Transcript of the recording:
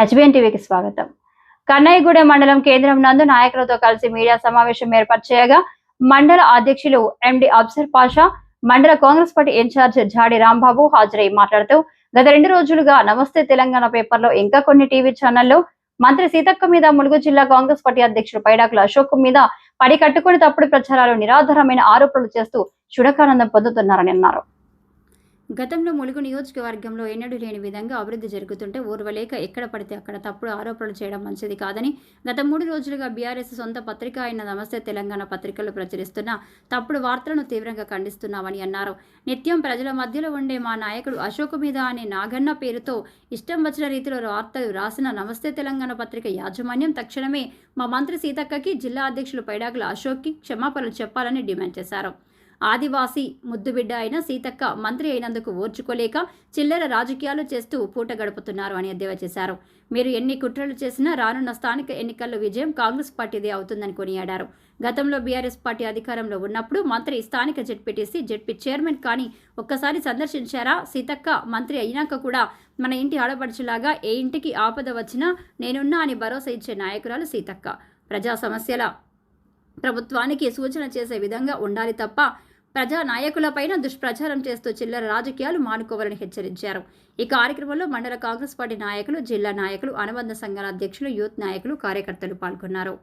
HBN టీవీకి స్వాగతం. కన్నయ్యగూడెం మండలం కేంద్రం నందు నాయకులతో కలిసి మీడియా సమావేశం ఏర్పాటు చేయగా మండల అధ్యక్షులు ఎండి అబ్సర్ పాషా మండల Congress party incharge Jadi Rambabu హాజరై మాట్లాడుతూ గత రెండు రోజులుగా నమస్తే తెలంగాణ పేపర్లో ఇంకా కొన్ని టీవీ ఛానల్లో మంత్రి సీతక్క మీద ములుగు జిల్లా కాంగ్రెస్ పార్టీ అధ్యక్షుడు పైడాకుల అశోక్ మీద పడి కట్టుకుని తప్పుడు ప్రచారాలు నిరాధారమైన ఆరోపణలు చేస్తూ చుడకానందం పొందుతున్నారని అన్నారు. గతంలో ములుగు నియోజకవర్గంలో ఎన్నడూ లేని విధంగా అభివృద్ధి జరుగుతుంటే ఊర్వలేక ఎక్కడ పడితే అక్కడ తప్పుడు ఆరోపణలు చేయడం మంచిది కాదని గత మూడు రోజులుగా బీఆర్ఎస్ సొంత పత్రిక అయిన నమస్తే తెలంగాణ పత్రికలు ప్రచురిస్తున్న తప్పుడు వార్తలను తీవ్రంగా ఖండిస్తున్నామని అన్నారు. నిత్యం ప్రజల మధ్యలో ఉండే మా నాయకుడు అశోక్ మీద అనే నాగన్న పేరుతో ఇష్టం వచ్చిన రీతిలో వార్తలు రాసిన నమస్తే తెలంగాణ పత్రిక యాజమాన్యం తక్షణమే మా మంత్రి సీతక్కకి జిల్లా అధ్యక్షులు పైడాకుల అశోక్కి క్షమాపణలు చెప్పాలని డిమాండ్ చేశారు. ఆదివాసీ ముద్దుబిడ్డ అయిన సీతక్క మంత్రి అయినందుకు ఓర్చుకోలేక చిల్లర రాజకీయాలు చేస్తూ పూట గడుపుతున్నారు అని ఎద్దేవా చేశారు. మీరు ఎన్ని కుట్రలు చేసినా రానున్న స్థానిక ఎన్నికల్లో విజయం కాంగ్రెస్ పార్టీదే అవుతుందని కొనియాడారు. గతంలో బీఆర్ఎస్ పార్టీ అధికారంలో ఉన్నప్పుడు మంత్రి స్థానిక జెడ్పీటీసీ జెడ్పీ చైర్మన్ కానీ ఒక్కసారి సందర్శించారా? సీతక్క మంత్రి అయినాక కూడా మన ఇంటి ఆడపడుచులాగా ఏ ఇంటికి ఆపద వచ్చినా నేనున్నా అని భరోసా ఇచ్చే నాయకురాలు సీతక్క. ప్రజా సమస్యల ప్రభుత్వానికి సూచన చేసే విధంగా ఉండాలి తప్ప ప్రజా నాయకులపైన దుష్ప్రచారం చేస్తూ చిల్లర రాజకీయాలు మానుకోవాలని హెచ్చరించారు. ఈ కార్యక్రమంలో మండల కాంగ్రెస్ పార్టీ నాయకులు జిల్లా నాయకులు అనుబంధ సంఘాల అధ్యక్షులు యూత్ నాయకులు కార్యకర్తలు పాల్గొన్నారు.